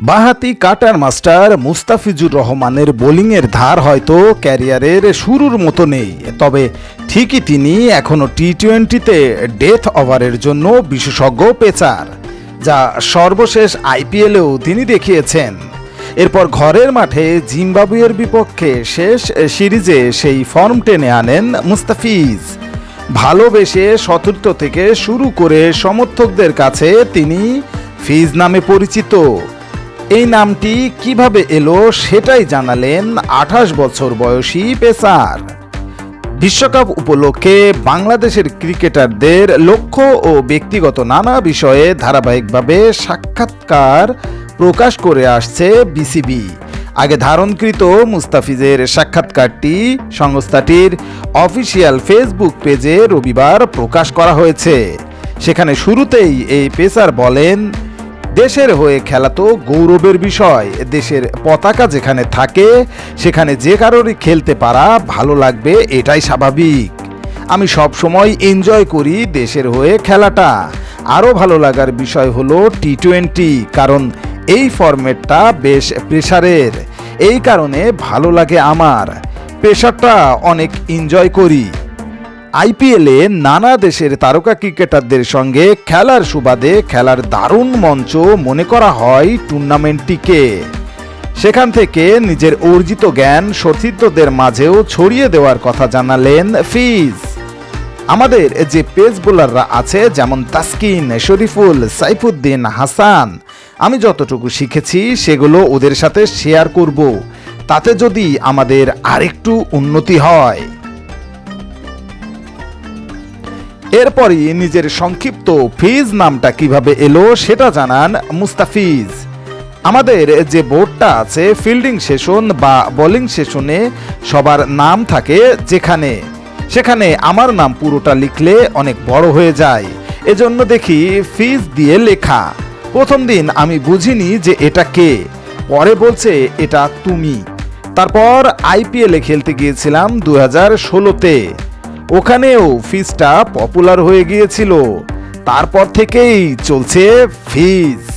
বাহাতি cutter master Mustafizur রহমানের বোলিংয়ের ধার হয়তো ক্যারিয়ারের শুরুর মতো নেই। তবে ঠিকই তিনি এখনও টি টোয়েন্টিতে ডেথ ওভারের জন্য বিশেষজ্ঞ পেচার যা সর্বশেষ আইপিএলেও তিনি দেখিয়েছেন। এরপর ঘরের মাঠে জিম্বাবুয়ের বিপক্ষে শেষ সিরিজে সেই ফর্ম টেনে আনেন মুস্তাফিজ। ভালোবেসে সতীর্থ থেকে শুরু করে সমর্থকদের কাছে তিনি ফিজ নামে পরিচিত। এই নামটি কীভাবে এলো সেটাই জানালেন আঠাশ বছর বয়সী পেসার। বিশ্বকাপ উপলক্ষে বাংলাদেশের ক্রিকেটারদের লক্ষ্য ও ব্যক্তিগত নানা বিষয়ে ধারাবাহিকভাবে সাক্ষাৎকার প্রকাশ করে আসছে বিসিবি। আগে ধারণকৃত মুস্তাফিজের সাক্ষাৎকারটি সংস্থাটির অফিসিয়াল ফেসবুক পেজে রবিবার প্রকাশ করা হয়েছে। সেখানে শুরুতেই এই পেসার বলেন দেশের হয়ে খেলা তো গৌরবের বিষয়। দেশের পতাকা যেখানে থাকে, সেখানে যে কারোরই খেলতে পারা ভালো লাগবে, এটাই স্বাভাবিক। আমি সব সময় এনজয় করি দেশের হয়ে খেলাটা। আরও ভালো লাগার বিষয় হলো টি টোয়েন্টি কারণ এই ফরম্যাটটা বেশ প্রেশারের এই কারণে ভালো লাগে আমার। প্রেশারটা অনেক এনজয় করি। আইপিএলে নানা দেশের তারকা ক্রিকেটারদের সঙ্গে খেলার সুবাদে খেলার দারুণ মঞ্চ মনে করা হয় টুর্নামেন্টটিকে। সেখান থেকে নিজের অর্জিত জ্ঞান সতীর্থদের মাঝেও ছড়িয়ে দেওয়ার কথা জানালেন ফিজ। আমাদের যে পেস বোলাররা আছে, যেমন তাসকিন, শরীফুল, সাইফুদ্দিন, হাসান, আমি যতটুকু শিখেছি সেগুলো ওদের সাথে শেয়ার করব। তাতে যদি আমাদের আরেকটু উন্নতি হয়। এরপরই নিজের সংক্ষিপ্ত ফিজ নামটা কীভাবে এলো সেটা জানান মুস্তাফিজ। আমাদের যে বোর্ডটা আছে, ফিল্ডিং সেশন বা বোলিং সেশনে সবার নাম থাকে যেখানে। সেখানে আমার নাম পুরোটা লিখলে অনেক বড় হয়ে যায়। এজন্য দেখি ফিজ দিয়ে লেখা। প্রথম দিন আমি বুঝিনি যে এটা কে। পরে বলছে, এটা তুমি। তারপর আইপিএলে খেলতে গিয়েছিলাম দু হাজার ষোলোতে। ওখানেও ফিজটা পপুলার হয়ে গিয়েছিল। তারপর থেকেই চলছে ফিজ